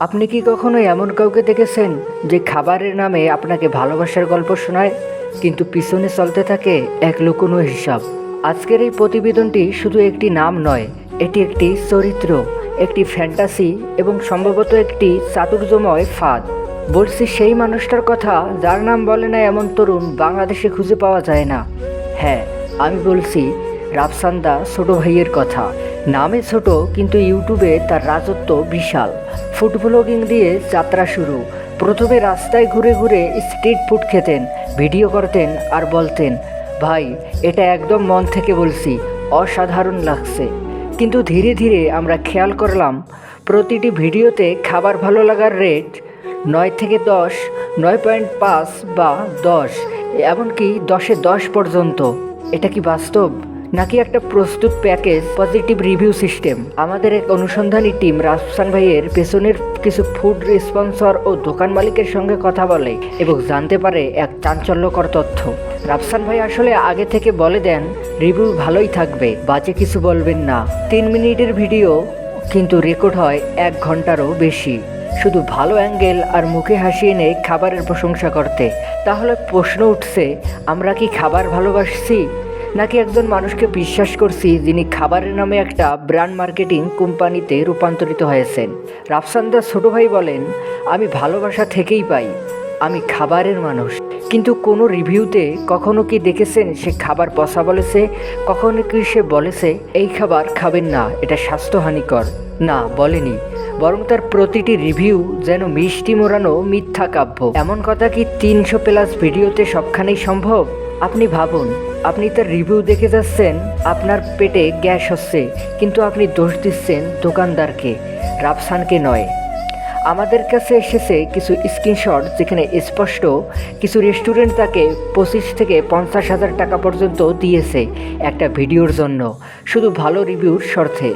আপনি কি কখনো এমন কাউকে দেখেছেন যে খাবারের নামে আপনাকে ভালোবাসার গল্প শোনায়, কিন্তু পিছনে চলতে থাকে এক লুকোনো হিসাব? আজকের এই প্রতিবেদনটি শুধু একটি নাম নয়, এটি একটি চরিত্র, একটি ফ্যান্টাসি এবং সম্ভবত একটি চাতুর্যময় ফাঁদ। বলছি সেই মানুষটার কথা, যার নাম বলে না এমন তরুণ বাংলাদেশে খুঁজে পাওয়া যায় না। হ্যাঁ আমি বলছি রাফসান্দা ছোট ভাইয়ের কথা। নামে ছোট, কিন্তু ইউটিউবে তার রাজত্ব বিশাল। ফুড ব্লগিং দিয়ে যাত্রা শুরু। প্রথমে রাস্তায় ঘুরে ঘুরে স্ট্রিট ফুড খেতেন, ভিডিও করতেন আর বলতেন, ভাই, এটা একদম মন থেকে বলছি, অসাধারণ লাগছে। কিন্তু ধীরে ধীরে আমরা খেয়াল করলাম, প্রতিটি ভিডিওতে খাবার ভালো লাগার রেট নয় থেকে দশ, নয় পয়েন্ট পাঁচ বা দশ, এমনকি দশে দশ পর্যন্ত। এটা কি বাস্তব? নাকি একটা প্রস্তুত প্যাকেজ পজিটিভ রিভিউ সিস্টেম আমাদের এক অনুসন্ধানী টিম রাফসান ভাইয়ের পেছনের কিছু ফুড স্পন্সর ও দোকান মালিকের সঙ্গে কথা বলে এবং জানতে পারে এক চাঞ্চল্যকর তথ্য। রাফসান ভাই আসলে আগে থেকে বলে দেন রিভিউ ভালোই থাকবে, বাজে কিছু বলবেন না। তিন মিনিটের ভিডিও কিন্তু রেকর্ড হয় এক ঘন্টারও বেশি। শুধু ভালো অ্যাঙ্গেল আর মুখে হাসি এনে খাবারের প্রশংসা করতে। তাহলে প্রশ্ন উঠছে, আমরা কি খাবার ভালোবাসছি? নাকি একজন মানুষকে বিশ্বাস করছি যিনি খাবারের নামে একটা ব্র্যান্ড মার্কেটিং কোম্পানিতে রূপান্তরিত হয়েছেন। রাফসান্দার ছোট ভাই বলেন, আমি ভালোবাসা থেকেই পাই, আমি খাবারের মানুষ। কিন্তু কোনো রিভিউতে কখনো কি দেখেছেন সে খাবার পচা বলেছে? কখনো কি সে বলেছে, এই খাবার খাবেন না, এটা স্বাস্থ্যহানিকর না, বলেনি। বরং তার প্রতিটি রিভিউ যেন মিষ্টি মোড়ানো মিথ্যা কাব্য। এমন কথা কি তিনশো প্লাস ভিডিওতে সবখানেই সম্ভব? আপনি ভাবুন, আপনি তার রিভিউ দেখে যাচ্ছেন, আপনার পেটে গ্যাস হচ্ছে, কিন্তু আপনি দোষ দিচ্ছেন দোকানদারকে, রাফসানকে নয়। আমাদের কাছে এসেছে কিছু স্ক্রিনশট যেখানে স্পষ্ট কিছু রেস্টুরেন্ট তাকে পঁচিশ থেকে পঞ্চাশ হাজার টাকা পর্যন্ত দিয়েছে একটা ভিডিওর জন্য। শুধু ভালো রিভিউর স্বার্থে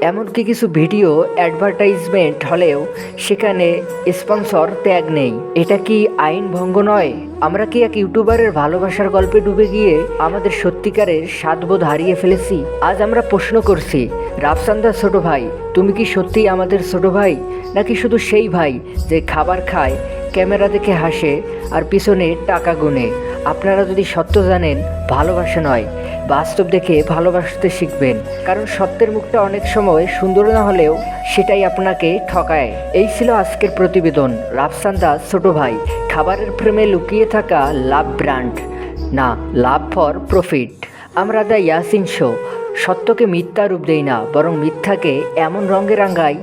এমনকি কিছু ভিডিও অ্যাডভার্টাইজমেন্ট হলেও সেখানে স্পন্সর ট্যাগ নেই। এটা কি আইন ভঙ্গ নয়? আমরা কি এক ইউটিউবারের ভালোবাসার গল্পে ডুবে গিয়ে আমাদের সত্যিকারের স্বাদবোধ হারিয়ে ফেলেছি? আজ আমরা প্রশ্ন করছি, রাফসান্দার ছোট ভাই, তুমি কি সত্যিই আমাদের ছোট ভাই? নাকি শুধু সেই ভাই যে খাবার খায়, ক্যামেরা দেখে হাসে, আর পিছনে টাকা গুনে? আপনারা যদি সত্য জানেন, ভালোবাসা নয়। বাস্তব দেখে ভালোবাসতে শিখবেন। কারণ সত্যের মুখটা অনেক সময় সুন্দর না হলেও সেটাই আপনাকে ঠকায়। এই ছিল আজকের প্রতিবেদন। রাফসান দাস, ছোট ভাই, খাবারের প্রেমে লুকিয়ে থাকা লাভ ব্র্যান্ড। না, লাভ ফর প্রফিট। আমরা দ্য ইয়াসিন শো। সত্যকে মিথ্যা রূপ দেই না, বরং মিথ্যাকে এমন রঙে রাঙ্গাই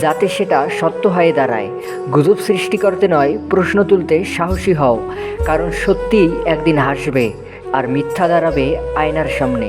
যাতে সেটা সত্য হয়ে দাঁড়ায়। গুজব সৃষ্টি করতে নয়, প্রশ্ন তুলতে সাহসী হও, কারণ সত্যিই একদিন হাসবে। আর মিথ্যা দাঁড়াবে আয়নার সামনে।